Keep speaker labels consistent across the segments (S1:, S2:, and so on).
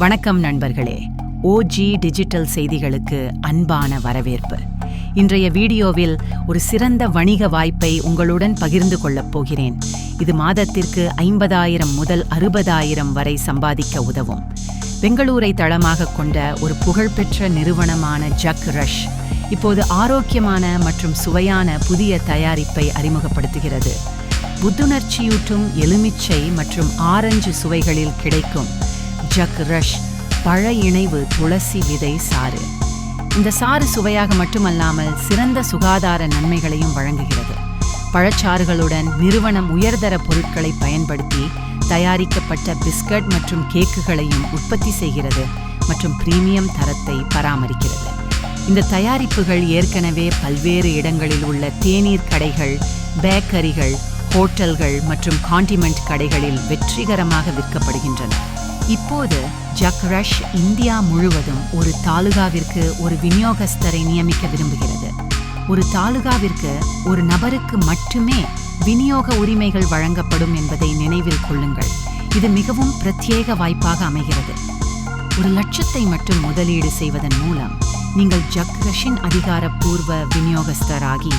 S1: வணக்கம் நண்பர்களே. OG digital செய்திகளுக்கு அன்பான வரவேற்பு. இன்றைய வீடியோவில் ஒரு சிறந்த வணிக வாய்ப்பை உங்களுடன் பகிர்ந்து கொள்ளப் போகிறேன். இது மாதத்திற்கு ஐம்பதாயிரம் முதல் அறுபதாயிரம் வரை சம்பாதிக்க உதவும். பெங்களூரை தளமாக கொண்ட ஒரு புகழ்பெற்ற நிறுவனமான ஜக் ரஷ் இப்போது ஆரோக்கியமான மற்றும் சுவையான புதிய தயாரிப்பை அறிமுகப்படுத்துகிறது. புத்துணர்ச்சியூட்டும் எலுமிச்சை மற்றும் ஆரஞ்சு சுவைகளில் கிடைக்கும் ஜக் ரஷ் பழ இணைவு துளசி விதை சாறு. இந்த சாறு சுவையாக மட்டுமல்லாமல் சிறந்த சுகாதார நன்மைகளையும் வழங்குகிறது. பழச்சாறுகளுடன் நிறுவனம் உயர்தர பொருட்களை பயன்படுத்தி தயாரிக்கப்பட்ட பிஸ்கட் மற்றும் கேக்குகளையும் உற்பத்தி செய்கிறது மற்றும் பிரீமியம் தரத்தை பராமரிக்கிறது. இந்த தயாரிப்புகள் ஏற்கனவே பல்வேறு இடங்களில் உள்ள தேநீர் கடைகள் பேக்கரிகள் ஹோட்டல்கள் மற்றும் காண்டிமெண்ட் கடைகளில் வெற்றிகரமாக விற்கப்படுகின்றன. இப்போது ஜக் ரஷ் இந்தியா முழுவதும் ஒரு தாலுகாவிற்கு ஒரு விநியோகஸ்தரை நியமிக்க விரும்புகிறது. ஒரு தாலுகாவிற்கு ஒரு நபருக்கு மட்டுமே விநியோக உரிமைகள் வழங்கப்படும் என்பதை நினைவில் கொள்ளுங்கள். இது மிகவும் பிரத்யேக வாய்ப்பாக அமைகிறது. ஒரு லட்சத்தை மட்டும் முதலீடு செய்வதன் மூலம் நீங்கள் ஜக்ரஷின் அதிகாரப்பூர்வ விநியோகஸ்தராகி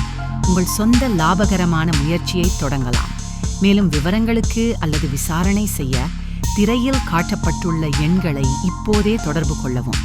S1: உங்கள் சொந்த லாபகரமான முயற்சியை தொடங்கலாம். மேலும் விவரங்களுக்கு அல்லது விசாரணை செய்ய திரையில் காட்டப்பட்டுள்ள எண்களை இப்போதே தொடர்பு கொள்ளவும்.